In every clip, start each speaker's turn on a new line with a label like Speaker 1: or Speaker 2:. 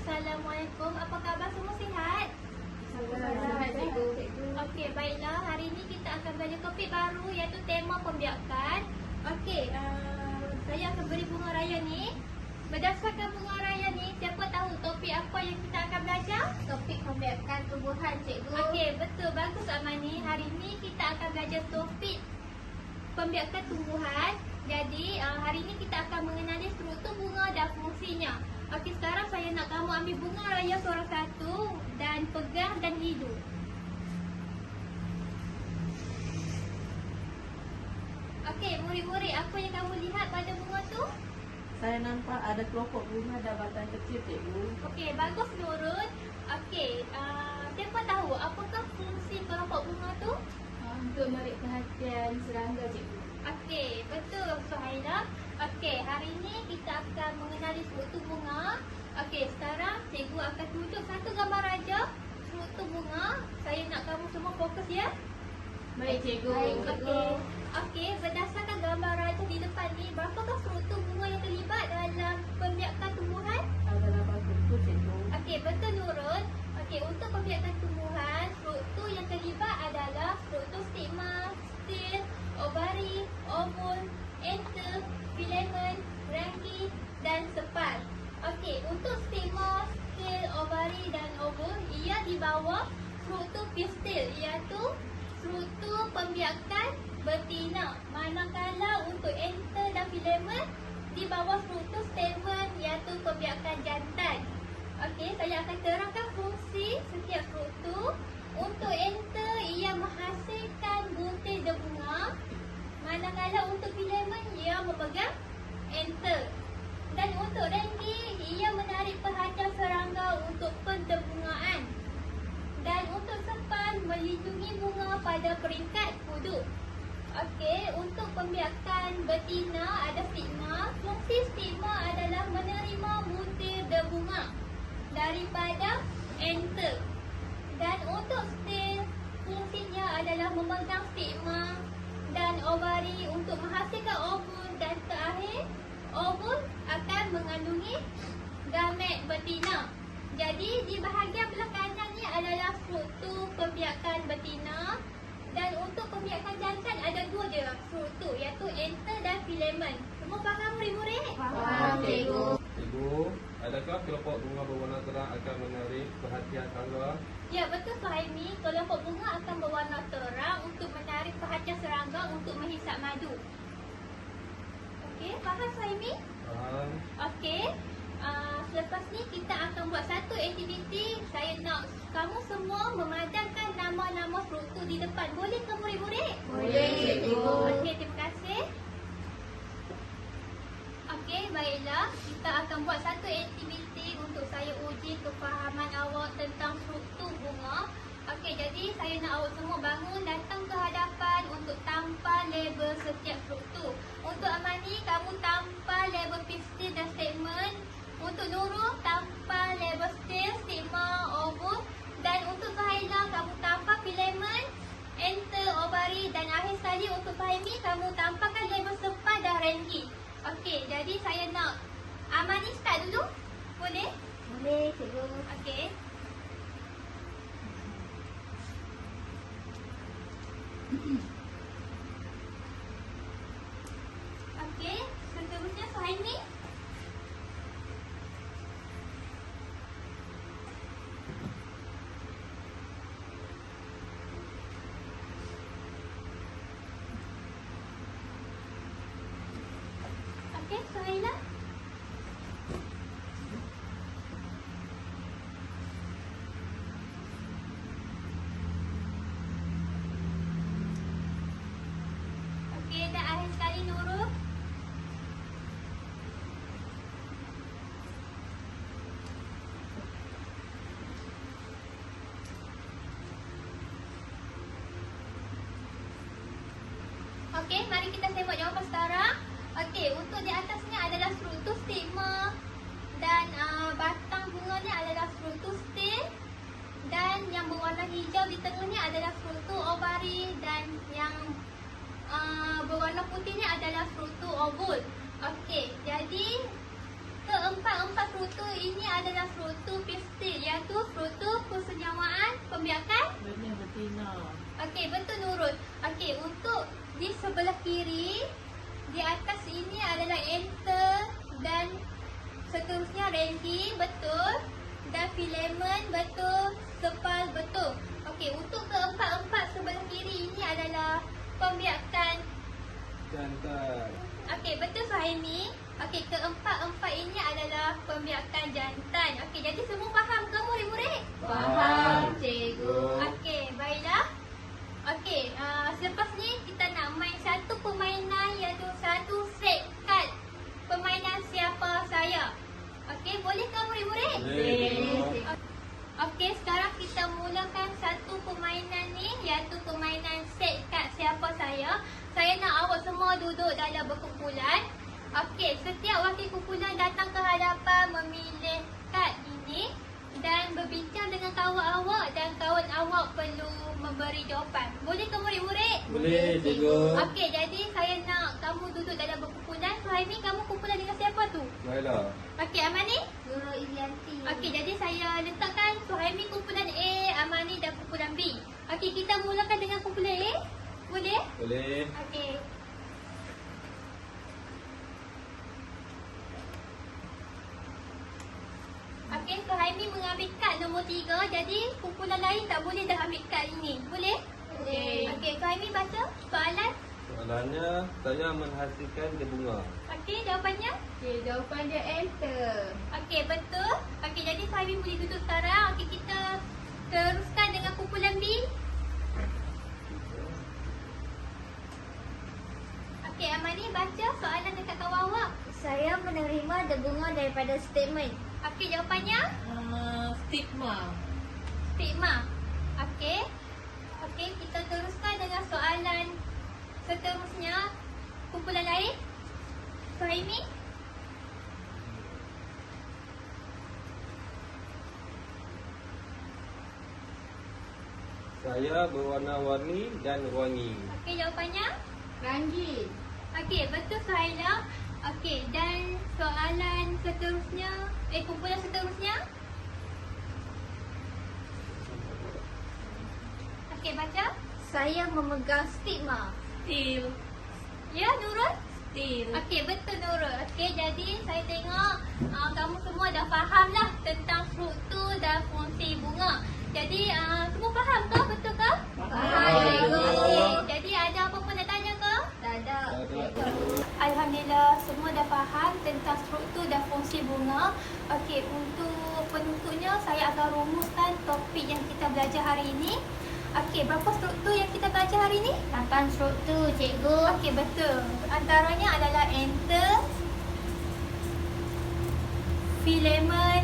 Speaker 1: Assalamualaikum. Apa khabar semua sihat?
Speaker 2: Cikgu.
Speaker 1: Okey, baiklah. Hari ini kita akan belajar topik baru iaitu tema pembiakan. Okey, uh, saya akan beri bunga raya ni. Berdasarkan bunga raya ni, siapa tahu topik apa yang kita akan belajar?
Speaker 2: Topik pembiakan tumbuhan cikgu.
Speaker 1: Okey, betul. Bagus Amani. Hari ini kita akan belajar topik pembiakan tumbuhan. Jadi, uh, hari ini kita akan mengenali struktur bunga dan fungsinya. Okey, sekarang saya nak kamu ambil bunga raya seorang satu dan pegang dan hidup. Okey, murid-murid, apa yang kamu lihat pada bunga tu?
Speaker 3: Saya nampak ada kelompok bunga dan batang kecil, cikgu.
Speaker 1: Okey, bagus Nurul. Okey, uh, siapa tahu apakah fungsi kelompok bunga tu?
Speaker 2: Untuk menarik perhatian serangga cikgu.
Speaker 1: Okey, betul Suhaila. Okey, hari ini kita akan mengenali struktur bunga. Okey, sekarang cikgu akan tunjuk satu gambar raja struktur bunga. Saya nak kamu semua fokus ya.
Speaker 2: Baik cikgu.
Speaker 1: Okey. Okey, berdasarkan gambar raja di depan ni, berapakah struktur bunga yang terlibat dalam pembiakan tumbuhan?
Speaker 3: Ada lapan struktur, cikgu.
Speaker 1: Okey, betul Nurul. Okey, untuk pembiakan tumbuhan, struktur yang terlibat adalah struktur stigma, stil, ovari, ovum, enter, filamen, rangki dan sepal. Okey, untuk stigma, stil, ovari dan ovum, ia di bawah struktur pistil iaitu struktur pembiakan betina. Manakala untuk enter dan filamen di bawah struktur stamen iaitu pembiakan jantan. Okey, saya akan terangkan fungsi setiap struktur. Untuk enter, ia menghasilkan butir debunga. Manakala untuk filamen, ia memegang enter. Dan untuk renggi, ia menarik perhatian serangga untuk pendebungaan. Dan untuk sepal, melindungi bunga pada peringkat kudu. Okey, untuk pembiakan betina ada stigma. Fungsi stigma adalah menerima butir debunga daripada enter. Dan untuk stil, fungsinya adalah memegang stigma dan ovari untuk menghasilkan ovum dan terakhir ovum akan mengandungi gamet betina. Jadi di bahagian belah kanan ni adalah struktur pembiakan betina dan untuk pembiakan jantan ada dua je struktur iaitu enter dan filamen. Semua faham murid-murid?
Speaker 2: Faham cikgu.
Speaker 4: Ibu, adakah kelompok bunga berwarna terang akan menarik perhatian serangga?
Speaker 1: Ya betul Suhaimi, kelompok bunga akan berwarna terang untuk menarik perhatian serangga untuk menghisap madu. Okey, faham Suhaimi?
Speaker 4: Faham?
Speaker 1: Okey. Selepas ni kita akan buat satu aktiviti. Saya nak kamu semua memadamkan nama-nama struktur di depan. Boleh ke murid-murid?
Speaker 2: Boleh cikgu.
Speaker 1: Okey, terima kasih. Okey, baiklah. Kita akan buat satu aktiviti untuk saya uji kefahaman awak tentang struktur bunga. Okey, jadi saya nak awak semua bangun datang ke hadapan untuk tampal label setiap struktur. Untuk Amani, kamu tampal label pistil dan statement. Untuk Nurul, tampal label stil, stigma, ovum. Dan untuk Suhaila, kamu tampal filamen, enter, ovari dan akhir sekali untuk Fahimi, kamu tampalkan label sepal dan rengki. Okey, jadi saya nak Amani start dulu. Boleh?
Speaker 2: Boleh cikgu.
Speaker 1: Okey. Okey, seterusnya Suhaimi. Suhaila. Okey, dan akhir sekali Nurul. Okey, mari kita tengok jawapan sekarang. Okey, untuk di atas ni adalah struktur stigma dan uh, batang bunga ni adalah struktur stil dan yang berwarna hijau di tengah ni adalah struktur ovari dan yang uh, berwarna putih ni adalah struktur ovul. Okey, jadi Keempat-empat struktur ini adalah struktur pistil iaitu struktur persenyawaan pembiakan
Speaker 3: Benih betina.
Speaker 1: Okey, betul Nurul. Okey, untuk di sebelah kiri, di atas ini adalah enter dan seterusnya ranking, betul. Dan filamen, betul. Sepal, betul. Okey, untuk keempat-empat sebelah kiri ini adalah pembiakan.
Speaker 4: Jantan.
Speaker 1: Okey, betul Suhaimi. Okey, keempat-empat ini adalah pembiakan jantan. Okey, jadi semua faham ke murid-murid?
Speaker 2: Faham, cikgu.
Speaker 1: Okey, baiklah. Okey, uh, selepas ni kita nak main satu permainan iaitu satu set kad. Permainan siapa saya. Okey, boleh ke murid-murid?
Speaker 4: Boleh.
Speaker 1: Okey, sekarang kita mulakan satu permainan ni iaitu permainan set kad siapa saya. Saya nak awak semua duduk dalam berkumpulan. Okey, setiap wakil kumpulan datang ke hadapan memilih kad ini dan berbincang dengan kawan awak dan kawan awak perlu memberi jawapan. Boleh ke murid-murid?
Speaker 4: Boleh, cikgu.
Speaker 1: Okey, jadi saya nak kamu duduk dalam berkumpulan. Suhaimi, kamu kumpulan dengan siapa tu?
Speaker 4: Baiklah.
Speaker 1: Okey, Amani?
Speaker 2: Nurul Ilianti.
Speaker 1: Okey, jadi saya letakkan Suhaimi kumpulan A, Amani dan kumpulan B. Okey, kita mulakan dengan kumpulan A. Boleh?
Speaker 4: Boleh.
Speaker 1: Okey. Okey, Suhaimi mengambil kad nombor 3. Jadi, kumpulan lain tak boleh dah ambil kad ini. Boleh?
Speaker 2: Boleh.
Speaker 1: Okey, Suhaimi baca soalan.
Speaker 4: Soalannya, saya menghasilkan dia bunga.
Speaker 1: Okey, jawapannya?
Speaker 2: Okey, jawapan dia enter.
Speaker 1: Okey, betul. Okey, jadi Suhaimi boleh duduk sekarang. Okey, kita teruskan dengan kumpulan B. Okey, Amani baca soalan dekat kawan awak.
Speaker 2: Saya menerima debunga daripada statement.
Speaker 1: Okey, jawapannya
Speaker 3: Uh, stigma.
Speaker 1: stigma. Okey. Okey, kita teruskan dengan soalan seterusnya. Kumpulan lain. Suhaimi.
Speaker 4: Saya berwarna-warni dan wangi.
Speaker 1: Okey, jawapannya?
Speaker 2: Rangi.
Speaker 1: Okey, betul Suhaila. Okey, dan soalan seterusnya, eh kumpulan seterusnya. Okey, baca.
Speaker 2: Saya memegang stigma.
Speaker 3: Still.
Speaker 1: Ya, Nurul?
Speaker 3: Still.
Speaker 1: Okey, betul Nurul. Okey, jadi saya tengok uh, kamu semua dah faham lah tentang struktur dan fungsi bunga. Jadi, uh, semua faham ke? Betul ke?
Speaker 2: Faham, cikgu.
Speaker 1: Okey, jadi ada apa-apa nak tanya ke?
Speaker 2: Tak ada.
Speaker 4: Ada.
Speaker 1: Alhamdulillah semua dah faham tentang struktur dan fungsi bunga. Okey, untuk penutupnya saya akan rumuskan topik yang kita belajar hari ini. Okey, berapa struktur yang kita belajar hari ini?
Speaker 2: 8 struktur, cikgu.
Speaker 1: Okey, betul. Antaranya adalah enter, filamen,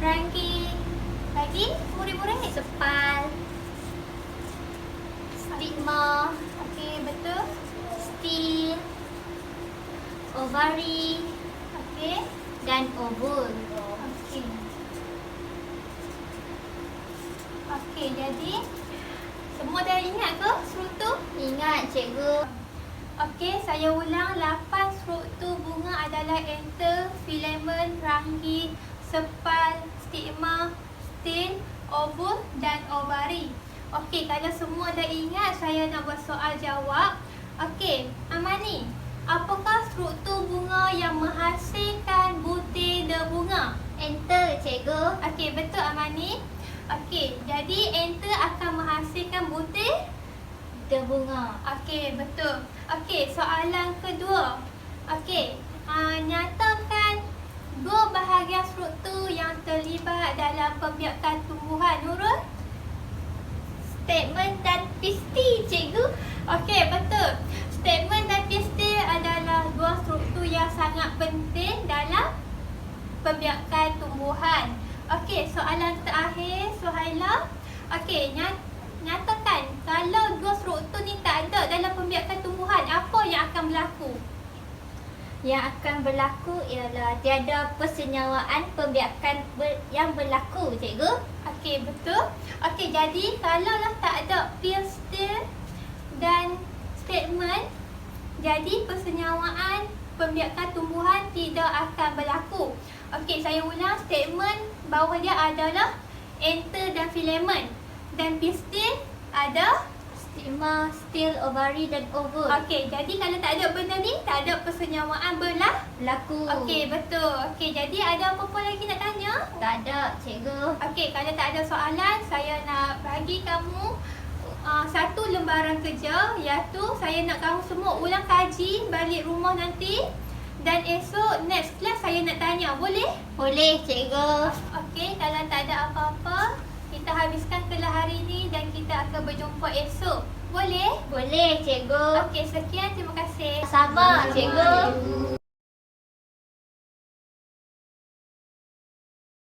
Speaker 1: ranking, lagi murid-murid
Speaker 2: Sepal.
Speaker 1: stigma. Okey, betul.
Speaker 2: Stil. Ovari.
Speaker 1: Okey.
Speaker 2: Dan ovul.
Speaker 1: Okey. Okey, jadi semua dah ingat ke struktur?
Speaker 2: Ingat, cikgu.
Speaker 1: Okey, saya ulang 8 struktur bunga adalah enter, filamen, ranggi, sepal, stigma, stil, ovul dan ovari. Okey, kalau semua dah ingat, saya nak buat soal jawab. Okey, Amani, apakah struktur bunga yang menghasilkan butir debunga?
Speaker 2: Enter, cikgu.
Speaker 1: Okey, betul Amani. Okey, jadi enter akan menghasilkan butir
Speaker 2: Debunga.
Speaker 1: Okey, betul. Okey, soalan kedua. Okey, uh, nyatakan dua bahagian struktur yang terlibat dalam pembiakan tumbuhan. Nurul? Statement dan pisti, cikgu. Okey, betul. Statement dan pisti adalah dua struktur yang sangat penting dalam pembiakan tumbuhan. Okey, soalan terakhir, Suhaila. Okey, nyat, nyatakan kalau dua struktur ni tak ada dalam pembiakan tumbuhan, apa yang akan berlaku?
Speaker 2: Yang akan berlaku ialah tiada persenyawaan pembiakan ber, yang berlaku, cikgu.
Speaker 1: Okey, betul. Okey, jadi kalaulah tak ada pistil dan statement jadi persenyawaan pembiakan tumbuhan tidak akan berlaku. Okey, saya ulang statement bawah dia adalah enter dan filamen dan pistil ada
Speaker 2: Stigma, stil, ovari dan ovum.
Speaker 1: Okey, jadi kalau tak ada benda ni, tak ada persenyawaan berlah.
Speaker 2: Berlaku.
Speaker 1: Okey, betul. Okey, jadi ada apa-apa lagi nak tanya?
Speaker 2: Tak ada, cikgu.
Speaker 1: Okey, kalau tak ada soalan, saya nak bagi kamu uh, satu lembaran kerja iaitu saya nak kamu semua ulang kaji balik nanti dan esok next class saya nak tanya. Boleh?
Speaker 2: Boleh, cikgu.
Speaker 1: Okey, kalau tak ada apa-apa, kita habiskan kelas hari ini dan kita akan berjumpa esok. Boleh?
Speaker 2: Boleh, cikgu.
Speaker 1: Okey, sekian. Terima kasih.
Speaker 2: Sama, cikgu.